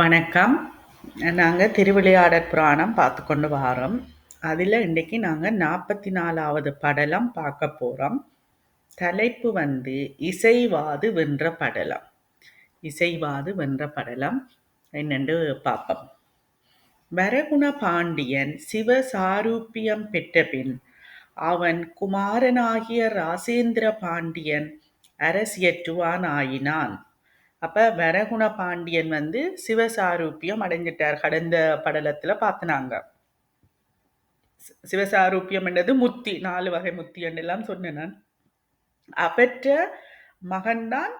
வணக்கம். நாங்கள் திருவிளையாடற் புராணம் பார்த்து கொண்டு வாரோம். இன்றைக்கி இன்றைக்கு நாங்க 44வது படலம் பார்க்க போகிறோம் தலைப்பு வந்து இசைவாது வென்ற படலம். இசைவாது வென்ற படலம் என்னென்று பார்ப்போம். வரகுண பாண்டியன் சிவ சாரூப்பியம் பெற்றபின் அவன் குமாரனாகிய ராசேந்திர பாண்டியன் அரசியற்றுவானாயினான். அப்போ வரகுண பாண்டியன் வந்து சிவசாரூபியம் அடைஞ்சிட்டார். கடந்த படலத்தில் பார்த்தனாங்க. சி- என்றது முத்தி நாலு வகை முத்தி என்றெல்லாம் சொன்னேன் நான். அவற்ற மகன்தான் தான்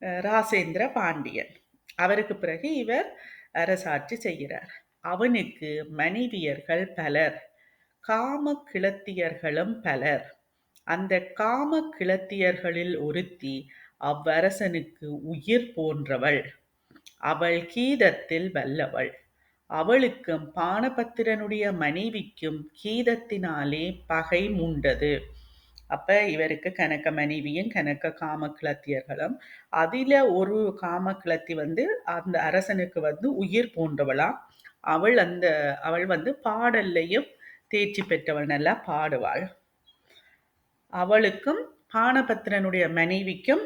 ராசேந்திர பாண்டியன். அவருக்கு பிறகு இவர் அரசாட்சி செய்கிறார். அவனுக்கு மனைவியர்கள் பலர், காம கிளத்தியர்களும் பலர். அந்த காம கிளத்தியர்களில் ஒருத்தி அவ்வரசனுக்கு உயிர் போன்றவள். அவள் கீதத்தில் வல்லவள். அவளுக்கும் பானபத்திரனுடைய மனைவிக்கும் கீதத்தினாலே பகை மூண்டது. அப்ப இவருக்கு கணக்க மனைவியும் கணக்க காம கிளத்தியர்களும் ஒரு காம கிளத்தி வந்து அந்த அரசனுக்கு வந்து உயிர் போன்றவளாம் அவள் அந்த அவள் வந்து பாடல்லையும் தேர்ச்சி பெற்றவள் நல்லா பாடுவாள் அவளுக்கும் பானபத்திரனுடைய மனைவிக்கும்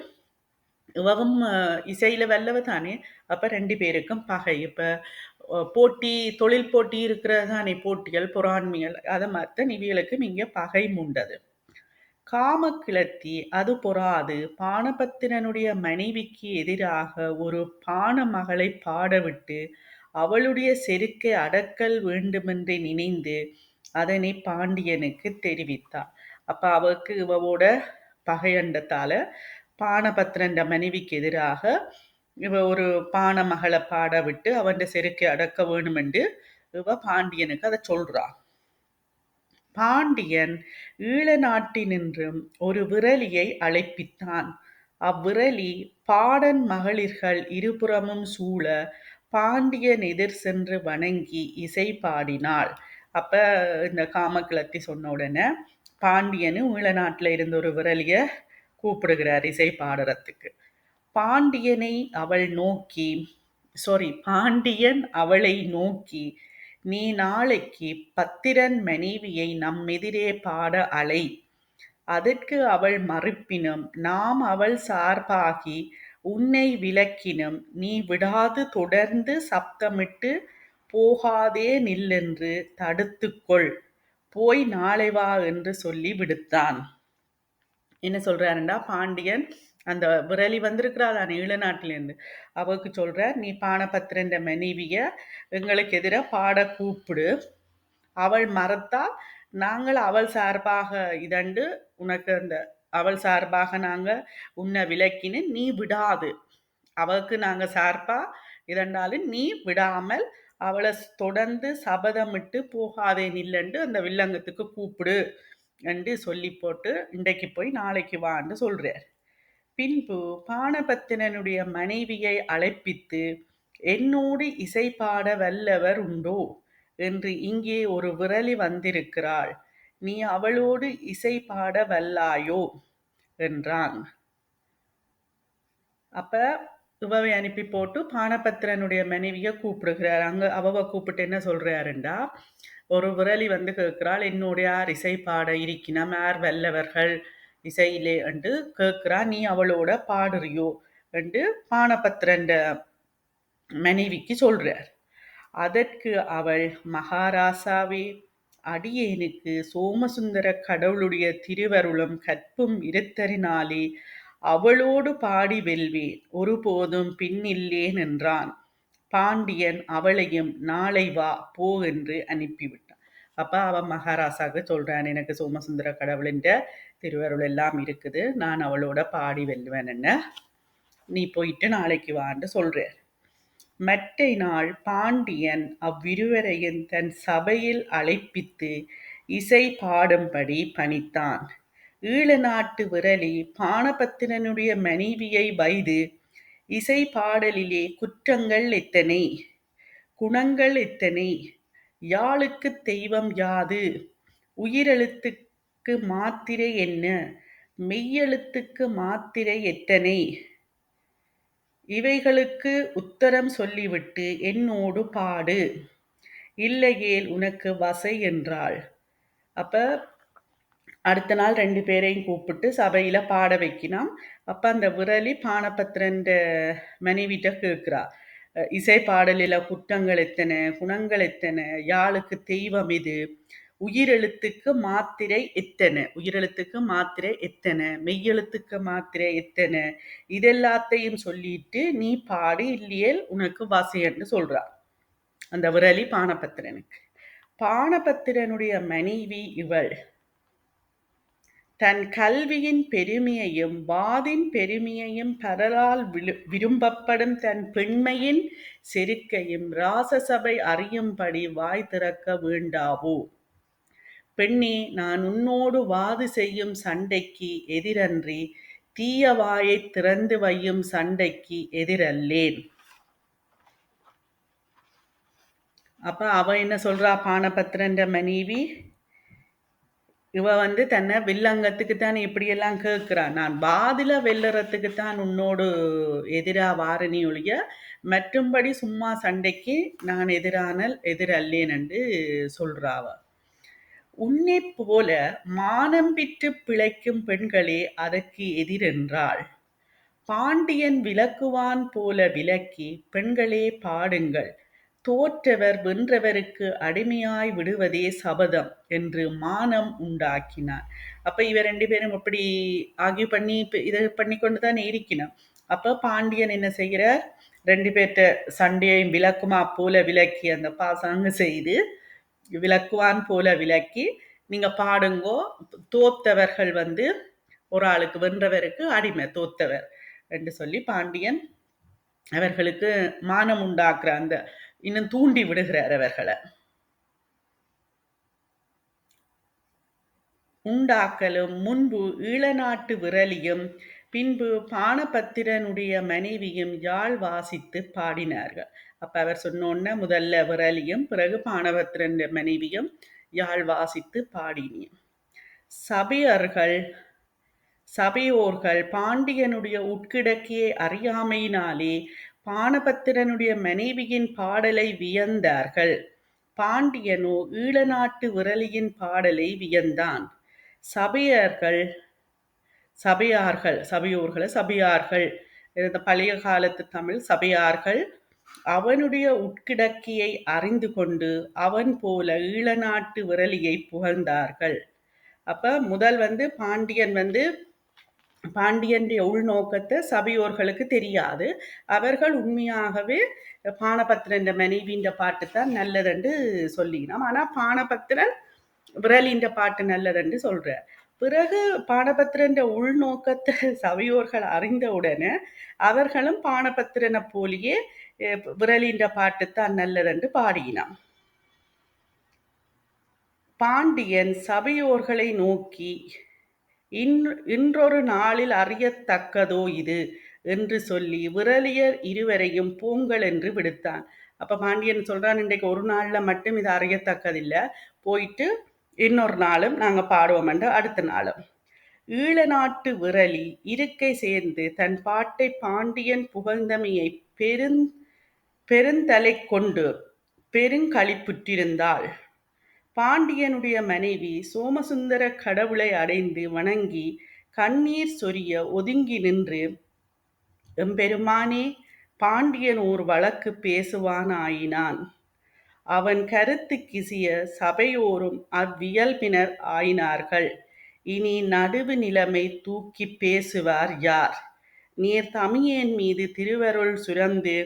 இவவும் இசையில் இசையில வல்லவ தானே? அப்போ ரெண்டு பேருக்கும் பகை. இப்போ போட்டி தொழில் போட்டி இருக்கிறதானே போட்டிகள் பொறாண்மைகள். அதை மற்ற இவிகளுக்கும் இங்கே பகை மூண்டது. காம கிளத்தி அது பொறாது. பானபத்திரனுடைய மனைவிக்கு எதிராக ஒரு பான மகளை பாடவிட்டு அவளுடைய செருக்கை அடக்கல் வேண்டுமென்று நினைந்து அதனை பாண்டியனுக்கு தெரிவித்தார் அப்போ அவருக்கு இவவோட பகையண்டத்தால் பானபத்ரன்ற மனைவிக்கு எதிராக இவ ஒரு பான மகளை பாட விட்டு அவன் செருக்கை அடக்க வேணுமென்று இவ பாண்டியனுக்கு அதை சொல்றான் பாண்டியன் ஈழ நாட்டினின்றும் ஒரு விரலியை அழைப்பித்தான். அவ்விரலி பாடன் மகளிர்கள் இருபுறமும் சூழ பாண்டியன் எதிர் சென்று வணங்கி இசை பாடினாள். அப்ப இந்த காமக்கிளத்தி சொன்ன உடனே பாண்டியனு ஈழ இருந்த ஒரு விரலிய கூப்பிடுகிறார் இசை பாடுறதுக்கு பாண்டியனை அவள் நோக்கி சாரி பாண்டியன் அவளை நோக்கி நீ நாளைக்கு பத்திரன் மனைவியை நம் எதிரே பாட அலை. அதற்கு அவள் மறுப்பினும் நாம் அவள் சார்பாகி உன்னை விளக்கினும் நீ விடாது தொடர்ந்து சப்தமிட்டு போகாதே நில்லென்று தடுத்துக்கொள். போய் நாளை வா என்று சொல்லி விடுத்தான். என்ன சொல்கிறாருண்டா பாண்டியன் அந்த விரலி வந்திருக்கிறாள் ஈழ நாட்டிலேருந்து. அவருக்கு சொல்கிறார் நீ பானபத்திரன்ற மனைவியை எங்களுக்கு எதிராக பாட கூப்பிடு. அவள் மறத்தால் நாங்கள் அவள் சார்பாக இதண்டு உனக்கு அந்த அவள் சார்பாக நாங்கள் உன்னை விலக்கினு நீ விடாது. அவளுக்கு நாங்கள் சார்பா இதண்டாலும் நீ விடாமல் அவளை தொடர்ந்து சபதமிட்டு போகாதே நில்லண்டு அந்த வில்லங்கத்துக்கு கூப்பிடு. என்று சொல்லி போட்டு இன்றைக்கு போய் நாளைக்கு வான்னு சொல்கிறார் பின்பு பானபத்தினனுடைய மனைவியை அழைப்பித்து என்னோடு இசை பாட வல்லவர் உண்டோ? என்று இங்கே ஒரு விரலி வந்திருக்கிறாள். நீ அவளோடு இசை பாட வல்லாயோ என்றான். அப்ப இவவை அனுப்பி போட்டு பானபத்திரனுடைய மனைவியை கூப்பிடுகிறார். அங்க அவவை கூப்பிட்டு என்ன சொல்றாருண்டா? ஒரு விரலி வந்து கேட்கிறாள் என்னோட யார் இசை பாட இருக்கினம் யார் வல்லவர்கள் இசையிலே? என்று கேட்கிறா நீ அவளோட பாடுறியோ? என்று பானபத்திரண்ட மனைவிக்கு சொல்றார். அதற்கு அவள் மகாராசாவே அடியேனுக்கு சோமசுந்தர கடவுளுடைய திருவருளும் கற்பும் இருத்தரினாலே அவளோடு பாடி வெல்வேன் ஒருபோதும் பின்னில்லேன் என்றான். பாண்டியன் அவளையும் நாளை வா போ என்று அனுப்பிவிட்டான். அப்போ அவன் மகாராசாவுக்கு சொல்கிறான் எனக்கு சோமசுந்தர கடவுளின்ற திருவருள் எல்லாம் இருக்குது. நான் அவளோட பாடி வெல்லுவேன் என்ன? நீ போயிட்டு நாளைக்கு வான்னு சொல்கிறார் மற்றை நாள் பாண்டியன் அவ்விருவரையும் தன் சபையில் அழைப்பித்து இசை பாடும்படி பணித்தான். ஈழ நாட்டு விரலி பானபத்திரனுடைய மனைவியை வைது இசை பாடலிலே குற்றங்கள் எத்தனை? குணங்கள் எத்தனை? யாளுக்கு தெய்வம் யாது? உயிரெழுத்துக்கு மாத்திரை என்ன? மெய்யெழுத்துக்கு மாத்திரை எத்தனை? இவைகளுக்கு உத்தரம் சொல்லிவிட்டு என்னோடு பாடு. இல்லையேல் உனக்கு வசை என்றாள். அப்ப அடுத்த நாள் ரெண்டு பேரையும் கூப்பிட்டு சபையில் பாட வைக்கினான் அப்போ அந்த விரலி பானபத்திரன்ற மனைவிட்ட கேட்குறா இசை பாடலில் குற்றங்கள் எத்தனை? குணங்கள் எத்தனை? யாழுக்கு தெய்வம் இது உயிரெழுத்துக்கு மாத்திரை எத்தனை? உயிரெழுத்துக்கு மாத்திரை எத்தனை? மெய்யெழுத்துக்கு மாத்திரை எத்தனை? இதெல்லாத்தையும் சொல்லிட்டு நீ பாடு இல்லையேல் உனக்கு வாசியன்னு சொல்றா. அந்த விரலி பானபத்திரனுக்கு பானபத்திரனுடைய மனைவி இவள். தன் கல்வியின் பெருமையையும் வாதின் பெருமையையும் பரலால் விரும்பப்படும் தன் பெண்மையின் செருக்கையும் ராசசபை அறியும்படி வாய் திறக்க வேண்டாவோ? பெண்ணே நான் உன்னோடு வாது செய்யும் சண்டைக்கு எதிரன்றி தீய வாயை திறந்து வையும் சண்டைக்கு எதிரல்லேன். அப்ப அவ என்ன சொல்றா பானபத்திரன்ற மனைவி? இவ வந்து தன்னை வில்லங்கத்துக்கு தான் இப்படியெல்லாம் கேட்கிறா. நான் பாதில வெல்லறதுக்கு தான் உன்னோடு எதிரா வாரணி ஒழிய மற்றும்படி சும்மா சண்டைக்கு நான் எதிரானல் எதிரல்லேன் என்று சொல்றாவ உன்னை போல மானம் பிற்று பிழைக்கும் பெண்களே அதற்கு எதிரென்றாள். பாண்டியன் விளக்குவான் போல விளக்கி பெண்களே பாடுங்கள். தோற்றவர் வென்றவருக்கு அடிமையாய் விடுவதே சபதம் என்று மானம் உண்டாக்கினார். அப்ப இவர் ரெண்டு பேரும் அப்படி ஆகிய பண்ணி இதை பண்ணி கொண்டு தான் இருக்கணும். அப்ப பாண்டியன் என்ன செய்கிறார்? ரெண்டு பேர்த்த சண்டையையும் விளக்குமா போல விளக்கி அந்த பாசாங்க செய்து விளக்குவான் போல விளக்கி நீங்க பாடுங்கோ. தோத்தவர்கள் வந்து ஒரு ஆளுக்கு வென்றவருக்கு அடிமை தோத்தவர் என்று சொல்லி பாண்டியன் அவர்களுக்கு மானம் உண்டாக்குற அந்த இன்னும் தூண்டி விடுகிறார் அவர்களை. உண்டாக்கலும் முன்பு ஈழநாட்டு விரலியும் பின்பு பானபத்திரனுடைய மனைவியும் யாழ் வாசித்து பாடினார்கள். அப்ப அவர் சொன்னோன்ன முதல்ல விரலியும் பிறகு பானபத்திரன் மனைவியும் யாழ் வாசித்து பாடினியும் சபையர்கள் சபையோர்கள் பாண்டியனுடைய உட்கிடக்கியை அறியாமையினாலே பானபத்திரனுடைய மனைவியின் பாடலை வியந்தார்கள். பாண்டியனோ ஈழநாட்டு விரலியின் பாடலை வியந்தான். சபையர்கள் சபையார்கள் சபையோர்களை சபையார்கள். இந்த பழைய காலத்து தமிழ் சபையார்கள் அவனுடைய உட்கிடக்கியை அறிந்து கொண்டு அவன் போல ஈழநாட்டு விரலியை புகழ்ந்தார்கள். அப்ப முதல் வந்து பாண்டியன் வந்து பாண்டியனுடைய உள்நோக்கத்தை சபையோர்களுக்கு தெரியாது. அவர்கள் உண்மையாகவே பானபத்திரன் மனைவின்ற பாட்டு தான் நல்லதுன்னு சொல்லினோம் ஆனால் பானபத்திரன் விரலின்ற பாட்டு நல்லதுன்னு சொல்கிறார் பிறகு பானபத்திரன்ற உள்நோக்கத்தை சபையோர்கள் அறிந்தவுடனே அவர்களும் பானபத்திரனை போலியே விரலின்ற பாட்டு தான் நல்லதென்று பாடினான். பாண்டியன் சபையோர்களை நோக்கி இன்றொரு நாளில் அறியத்தக்கதோ இது? என்று சொல்லி விரலியர் இருவரையும் பூங்கள் என்று விடுத்தான். அப்ப பாண்டியன் சொல்றான் இன்றைக்கு ஒரு நாள்ல மட்டும் இது அறியத்தக்கதில்லை. போயிட்டு இன்னொரு நாளும் நாங்க பாடுவோம் என்று அடுத்த நாளும். ஈழ நாட்டு விரலி இருக்கை சேர்ந்து தன் பாட்டை பாண்டியன் புகழ்ந்தமையை பெருந் பெருந்தலை கொண்டு பெருங்களிப்புற்றிருந்தாள் பாண்டியனுடைய மனைவி சோமசுந்தர கடவுளை அடைந்து வணங்கி கண்ணீர் சொரிய ஒதுங்கி நின்று எம்பெருமானே பாண்டியன் ஓர் வழக்கு பேசுவானாயினான். அவன் கருத்து கிசிய சபையோரும் அவ்வியல்பினர் ஆயினார்கள். இனி நடுவு நிலைமை தூக்கி பேசுவார் யார்? நீர் தமியேன் மீது திருவருள் சுரந்து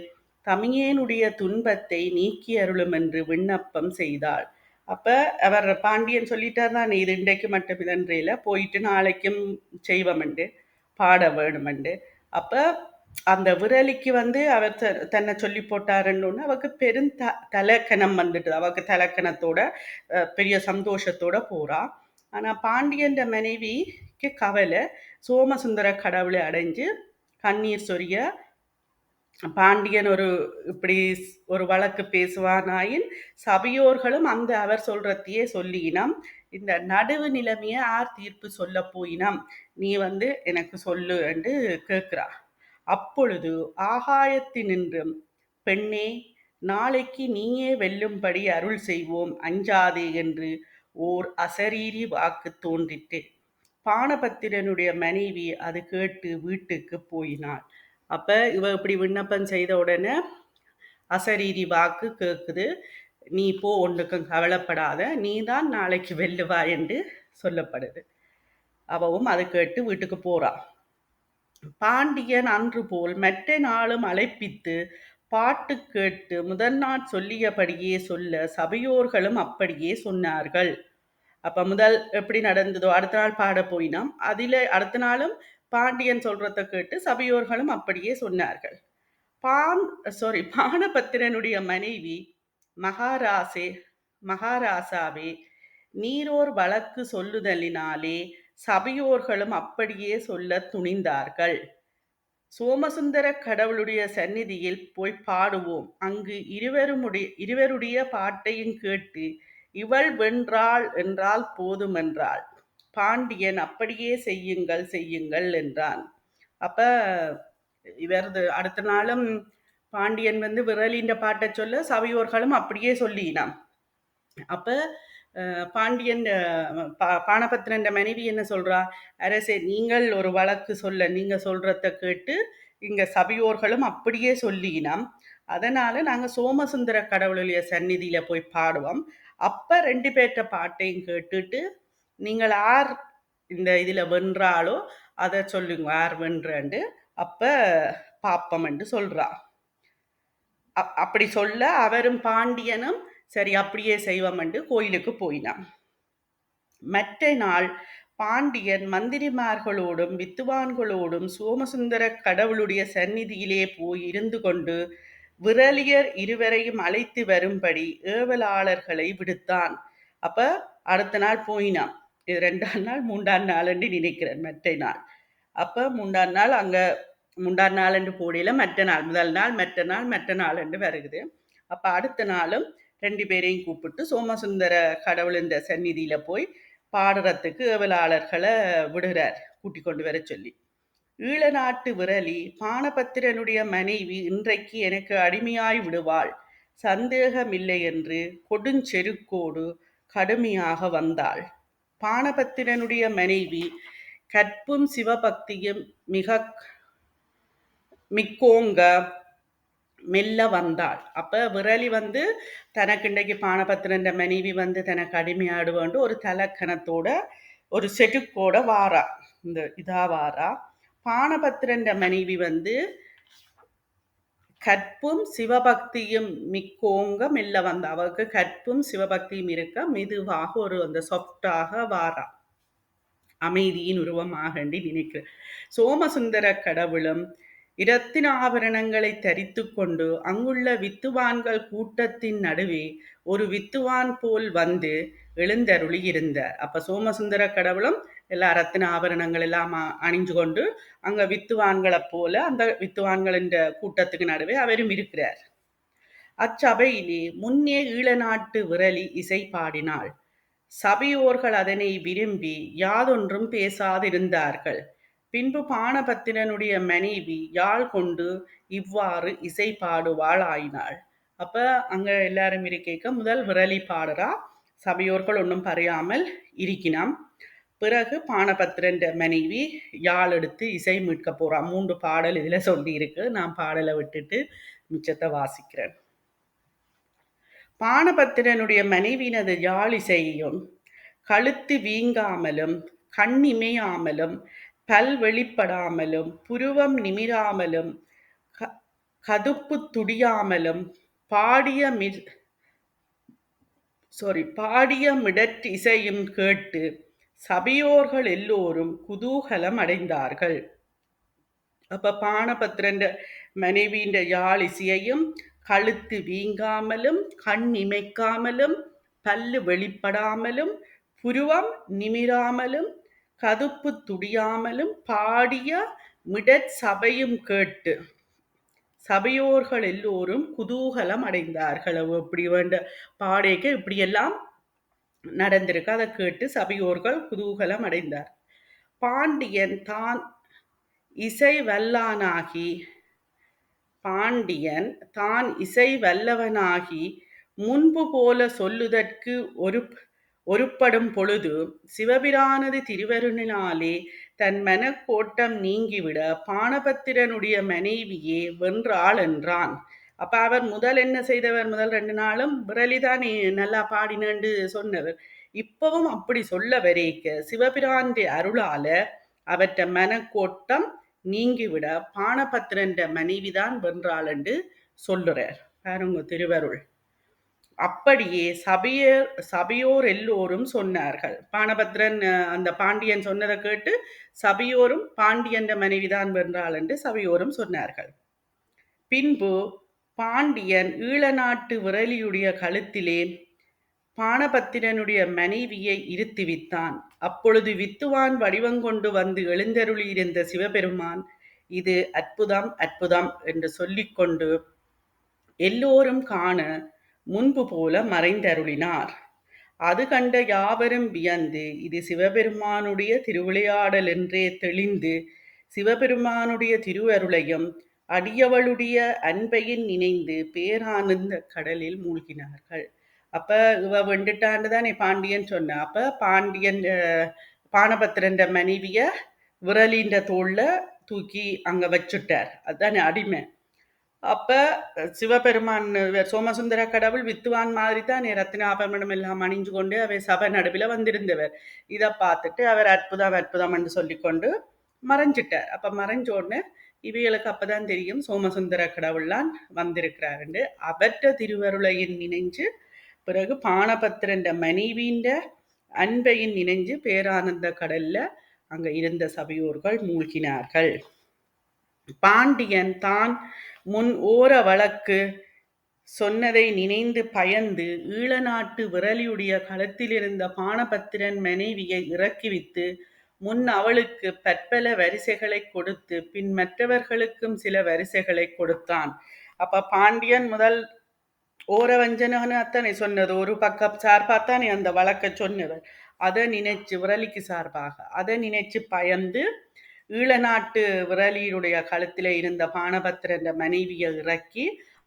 தமியேனுடைய துன்பத்தை நீக்கி அருளும் என்று விண்ணப்பம் செய்தாள். அப்போ அவர் பாண்டியன் சொல்லிட்டார் தான் இது இன்றைக்கு மட்டும் இதன்றையில் போயிட்டு நாளைக்கும் செய்வமெண்டு பாட வேணுமெண்டு. அப்போ அந்த விரலிக்கு வந்து அவர் தன்னை சொல்லி போட்டாருன்னு அவருக்கு பெரும் த தலக்கணம் வந்துட்டு அவருக்கு தலக்கணத்தோட பெரிய சந்தோஷத்தோட போறா ஆனால் பாண்டியன் மனைவிக்கு கவலை சோமசுந்தர கடவுளை அடைஞ்சு கண்ணீர் சொரிய பாண்டியன் ஒரு இப்படி ஒரு வழக்கு பேசுவானாயின் சபையோர்களும் அந்த அவர் சொல்றதையே சொல்லினம் இந்த நடுவு நிலைமையை ஆர் தீர்ப்பு சொல்ல போயினம். நீ வந்து எனக்கு சொல்லு என்று கேட்கிறா அப்பொழுது ஆகாயத்தினின்றும் பெண்ணே நாளைக்கு நீயே வெல்லும்படி அருள் செய்வோம் அஞ்சாதே என்று ஓர் அசரீரி வாக்கு தோன்றிட்டு பானபத்திரனுடைய மனைவி அது கேட்டு வீட்டுக்கு போயினாள். அப்ப இவ இப்படி விண்ணப்பம் செய்த உடனே அசரீரி வாக்கு கேட்குது நீ போ ஒன்றுக்கும் கவலைப்படாத. நீ தான் நாளைக்கு வெல்லுவா என்று சொல்லப்படுது. அவவும் அதை கேட்டு வீட்டுக்கு போறா. பாண்டியன் அன்று போல் மற்ற நாளும் அழைப்பித்து பாட்டு கேட்டு முதல் நாள் சொல்லியபடியே சொல்ல சபையோர்களும் அப்படியே சொன்னார்கள். அப்ப முதல் எப்படி நடந்ததோ அடுத்த நாள் பாட போயினோம். அதில் அடுத்த நாளும் பாண்டியன் சொல்றத கேட்டு சபையோர்களும் அப்படியே சொன்னார்கள். பான் சாரி பானபத்திரனுடைய மனைவி மகாராசே மகாராசாவே நீரோர் வழக்கு சொல்லுதலினாலே சபையோர்களும் அப்படியே சொல்ல துணிந்தார்கள். சோமசுந்தர கடவுளுடைய சந்நிதியில் போய் பாடுவோம். அங்கு இருவருமுடைய இருவருடைய பாட்டையும் கேட்டு இவள் வென்றாள் என்றால் போதுமென்றாள். பாண்டியன் அப்படியே செய்யுங்கள் செய்யுங்கள் என்றான். அப்ப இவரது அடுத்த நாளும் பாண்டியன் வந்து விரலின்ற பாட்டை சொல்ல சபையோர்களும் அப்படியே சொல்லினான். அப்ப பாண்டியன் பானபத்திரன் மனைவி என்ன சொல்றா? அரசே நீங்கள் ஒரு வழக்கு சொல்ல நீங்க சொல்றத கேட்டு இங்க சபையோர்களும் அப்படியே சொல்லினோம். அதனால நாங்க சோமசுந்தர கடவுளுடைய சந்நிதியில போய் பாடுவோம். அப்ப ரெண்டு பேர்த்த பாட்டையும் கேட்டுட்டு நீங்கள் ஆர் இந்த இதில் வென்றாலோ அதை சொல்லுங்க யார் வென்றண்டு. அப்போ பாப்பம் சொல்கிறா அப் அப்படி சொல்ல அவரும் பாண்டியனும் சரி அப்படியே செய்வோம் கோயிலுக்கு போயினான். மற்ற நாள் பாண்டியன் மந்திரிமார்களோடும் வித்துவான்களோடும் சோமசுந்தர கடவுளுடைய சந்நிதியிலே போய் இருந்து கொண்டு விரலியர் இருவரையும் அழைத்து வரும்படி ஏவலாளர்களை விடுத்தான். அப்ப அடுத்த நாள் போயினான். இது ரெண்டாம் நாள் மூன்றாம் நாள் நினைக்கிறேன் மற்ற நாள். அப்போ மூன்றாம் நாள் அங்கே மூன்றாம் நாள் என்று மற்ற நாள் முதல் நாள் மற்ற நாள் மற்ற நாள் என்று வருகுது. அப்போ அடுத்த நாளும் ரெண்டு பேரையும் கூப்பிட்டு சோமசுந்தர கடவுள் இந்த சந்நிதியில் போய் பாடுறதுக்கு ஏவலாளர்களை விடுகிறார் கூட்டி கொண்டு வர சொல்லி. ஈழ நாட்டு விரலி பானபத்திரனுடைய மனைவி இன்றைக்கு எனக்கு அடிமையாய் விடுவாள். சந்தேகமில்லை என்று கொடுஞ்செருக்கோடு கடுமையாக வந்தாள். பானபத்திரனுடைய மனைவி கற்பும் சிவபக்தியும் மிக மிக்கோங்க மெல்ல வந்தாள். அப்போ விரலி வந்து தனக்கு இன்றைக்கு பானபத்திரன் மனைவி வந்து தனக்கு அடிமையாடுவாண்டு ஒரு தலக்கணத்தோட ஒரு செட்டுக்கோட வாரா. இந்த இதா வாரா. பானபத்திரன் மனைவி வந்து கற்பும் சிவபக்தியும் மிக்கோங்க மெல்ல வந்த அவருக்கு கற்பும் சிவபக்தியும் இருக்க மெதுவாக ஒரு அந்த சாஃப்டாக வாரா. அமைதியின் உருவமாக நினைக்கிறேன் சோமசுந்தர கடவுளும் இரத்தின ஆபரணங்களை தரித்து கொண்டு அங்குள்ள வித்துவான்கள் கூட்டத்தின் நடுவே ஒரு வித்துவான் போல் வந்து எழுந்தருளி இருந்தார் அப்ப சோமசுந்தர கடவுளும் எல்லா ரத்தின ஆபரணங்கள் எல்லாம் அணிஞ்சு கொண்டு அங்க வித்துவான்களை போல அந்த வித்துவான்களின் கூட்டத்துக்கு நடுவே அவரும் இருக்கிறார். அச்சபையிலே முன்னே ஈழ நாட்டு விரலி இசை பாடினாள். சபையோர்கள் அதனை விரும்பி யாதொன்றும் பேசாதிருந்தார்கள். பின்பு பானபத்திரனுடைய மனைவி யாழ் கொண்டு இவ்வாறு இசை பாடுவாள் ஆயினாள். அப்ப அங்க எல்லாரும் இருக்க முதல் விரலி பாடுறா? சபையோர்கள் ஒன்றும் பறையாமல் இருக்கினாம் பிறகு பானபத்திரன்ற மனைவி யாழ் எடுத்து இசை மீட்க போறா. மூன்று பாடல் இதுல சொல்லி இருக்கு நான் பாடலை விட்டுட்டு மிச்சத்தை வாசிக்கிறேன். பானபத்திரனுடைய மனைவினது யாழ் இசையையும் கழுத்து வீங்காமலும் கண்ணிமையாமலும் பல் வெளிப்படாமலும் புருவம் நிமிராமலும் கதுப்பு துடியாமலும் பாடிய மி சாரி பாடிய மிடற் இசையும் கேட்டு சபையோர்கள் எல்லோரும் குதூகலம் அடைந்தார்கள். அப்ப பானபத்திரன்ற மனைவியின் யாழ் இசையையும் கழுத்து வீங்காமலும் கண் இமைக்காமலும் பல்லு வெளிப்படாமலும் புருவம் நிமிராமலும் கதுப்பு துடியாமலும் பாடிய மிடற் சபையும் கேட்டு சபையோர்கள் எல்லோரும் குதூகலம் அடைந்தார்கள். இப்படி வேண்ட பாடேக்கு இப்படியெல்லாம் நடந்திருக்கு. அதை கேட்டு சபையோர்கள் குதூகலம் அடைந்தார். பாண்டியன் தான் இசை வல்லானாகி பாண்டியன் தான் இசை வல்லவனாகி முன்பு போல சொல்லுதற்கு ஒரு ஒருப்படும் பொழுது சிவபிரானது திருவருணினாலே தன் மனக்கோட்டம் நீங்கிவிட பானபத்திரனுடைய மனைவியே வென்றாள் என்றான். அப்ப அவர் முதல் என்ன செய்தவர்? முதல் ரெண்டு நாளும் விரலிதான் நல்லா பாடினேன்னு சொன்னவர். இப்பவும் அப்படி சொல்ல வரைக்க சிவபிராண்டி அருளால அவற்ற மனக்கோட்டம் நீங்கிவிட பானபத்திரன்ற மனைவிதான் வென்றாள் என்று சொல்லுறார். பாருங்க திருவருள். அப்படியே சபையர் சபையோர் எல்லோரும் சொன்னார்கள். பானபத்ரன் அந்த பாண்டியன் சொன்னதை கேட்டு சபையோரும் பாண்டியன்ற மனைவிதான் வென்றாள் என்று சபையோரும் சொன்னார்கள். பின்பு பாண்டியன் ஈழநாட்டு விரலியுடைய கழுத்திலே பானபத்திரனுடைய மனைவியை இருத்துவித்தான் அப்பொழுது வித்துவான் வடிவங்கொண்டு வந்து எழுந்தருளியிருந்த சிவபெருமான் இது அற்புதம் அற்புதம் என்று சொல்லிக்கொண்டு எல்லோரும் காண முன்பு போல மறைந்தருளினார். அது கண்ட யாவரும் வியந்து இது சிவபெருமானுடைய திருவிளையாடல் என்றே தெளிந்து சிவபெருமானுடைய திருவருளையும் அடியவளுடைய அன்பையின் நினைந்து பேரானந்த கடலில் மூழ்கினார்கள். அப்ப இவ வெண்டுட்டான்னு தானே பாண்டியன் சொன்ன. அப்ப பாண்டியன் பானபத்திரன்ற மனைவிய விரலின்ற தோல்ல தூக்கி அங்க வச்சுட்டார். அதுதானே அடிமை. அப்ப சிவபெருமான் சோமசுந்தர கடவுள் வித்துவான் மாதிரி தான் ரத்தினாபரணம் எல்லாம் அணிஞ்சு கொண்டு அவர் சபை நடுவில் வந்திருந்தவர். இதை பார்த்துட்டு அவர் அற்புதம் அற்புதம் என்று சொல்லிக்கொண்டு மறைஞ்சிட்டார். அப்ப மறைஞ்ச உடனே இவைகளுக்கு அப்பதான் தெரியும். சோமசுந்தர கடவுள்லாம் வந்திருக்கிறாருண்டு. அவற்ற திருவருளையின் நினைஞ்சு பிறகு பானபத்திரண்ட மனைவின்ற அன்பையின் நினைஞ்சு பேரானந்த கடல்ல அங்க இருந்த சபையோர்கள் மூழ்கினார்கள். பாண்டியன் தான் முன் ஓர வழக்கு சொன்னதை நினைந்து பயந்து ஈழநாட்டு விரலியுடைய களத்திலிருந்த பானபத்திரன் மனைவியை இறக்கிவித்து முன் அவளுக்கு பற்பல வரிசைகளை கொடுத்து பின் மற்றவர்களுக்கும் சில வரிசைகளை கொடுத்தான். அப்ப பாண்டியன் முதல் ஓரவஞ்சனன்னு அத்தனை சொன்னது ஒரு பக்கம் சார்பாத்தானே அந்த வழக்க சொன்னவர். அதை நினைச்சு விரலிக்கு சார்பாக அதை நினைச்சு பயந்து ஈழநாட்டு விரலியுடைய கழுத்தில் இருந்த பானபத்திர மனைவியை இறக்கி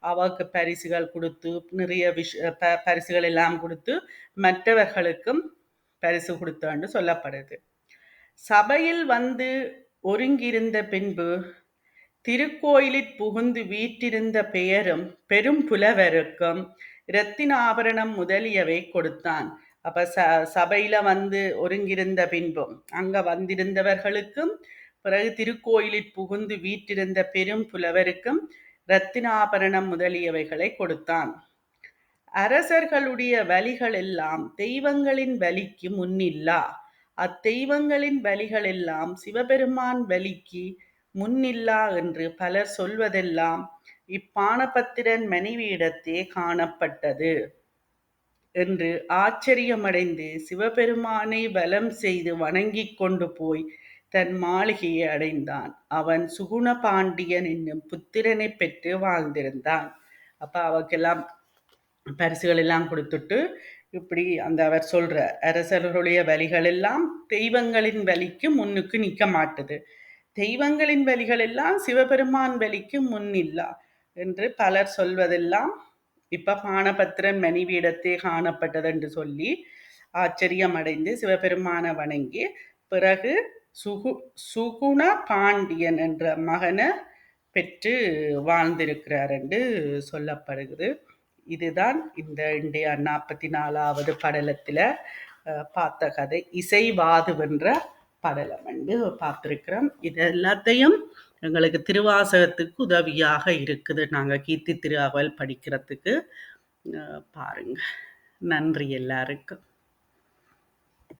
அவருக்கு பரிசுகள் கொடுத்து நிறைய விஷ ப பரிசுகள் எல்லாம் கொடுத்து மற்றவர்களுக்கும் பரிசு கொடுத்தான்னு சொல்லப்படுது. சபையில் வந்து ஒருங்கிருந்த பின்பு திருக்கோயிலில் புகுந்து வீற்றிருந்த பெயரும் பெரும் புலவருக்கும் இரத்தினாபரணம் முதலியவை கொடுத்தான். அப்ப ச சபையில வந்து ஒருங்கிருந்த பின்பும் அங்க வந்திருந்தவர்களுக்கும் பிறகு திருக்கோயிலில் புகுந்து வீற்றிருந்த பெரும் புலவருக்கும் இரத்தினாபரணம் முதலியவைகளை கொடுத்தான். அரசர்களுடைய வலிகள் எல்லாம் தெய்வங்களின் வலிக்கு முன்னில்லா. அத்தெய்வங்களின் வலிகள் எல்லாம் சிவபெருமான் வலிக்கு முன்னில்லா என்று பலர் சொல்வதெல்லாம் இப்பானபத்திரன் மனைவியிடத்தே காணப்பட்டது என்று ஆச்சரியமடைந்து சிவபெருமானை பலம் செய்து வணங்கிக் கொண்டு போய் தன் மாளிகையை அடைந்தான். அவன் சுகுண பாண்டியன் என்னும் புத்திரனை பெற்று வாழ்ந்திருந்தான். அப்ப அவக்கெல்லாம் பரிசுகள் எல்லாம் கொடுத்துட்டு இப்படி அந்த அவர் சொல்ற அரசர்களுடைய வலிகள் எல்லாம் தெய்வங்களின் வலிக்கு முன்னுக்கு நிற்க மாட்டுது தெய்வங்களின் வழிகள் எல்லாம் சிவபெருமான் வழிக்கு முன்னில்லா என்று பலர் சொல்வதெல்லாம் இப்ப பானபத்திரன் மணிவீடத்தே காணப்பட்டது என்று சொல்லி ஆச்சரியம் அடைந்து சிவபெருமான வணங்கி பிறகு சுகு சுகுண பாண்டியன் என்ற மகனை பெற்று வாழ்ந்திருக்கிறார் என்று சொல்லப்படுகிறது. இதுதான் இந்த இண்டியா நாற்பத்தி நாலாவது படலத்தில் பார்த்த கதை. இசைவாதுவென்ற படலம் வந்து பார்த்துருக்குறோம். இது எல்லாத்தையும் எங்களுக்கு திருவாசகத்துக்கு உதவியாக இருக்குது. நாங்கள் கீர்த்தி திருவாவல் படிக்கிறதுக்கு பாருங்கள் நன்றி எல்லாருக்கும்.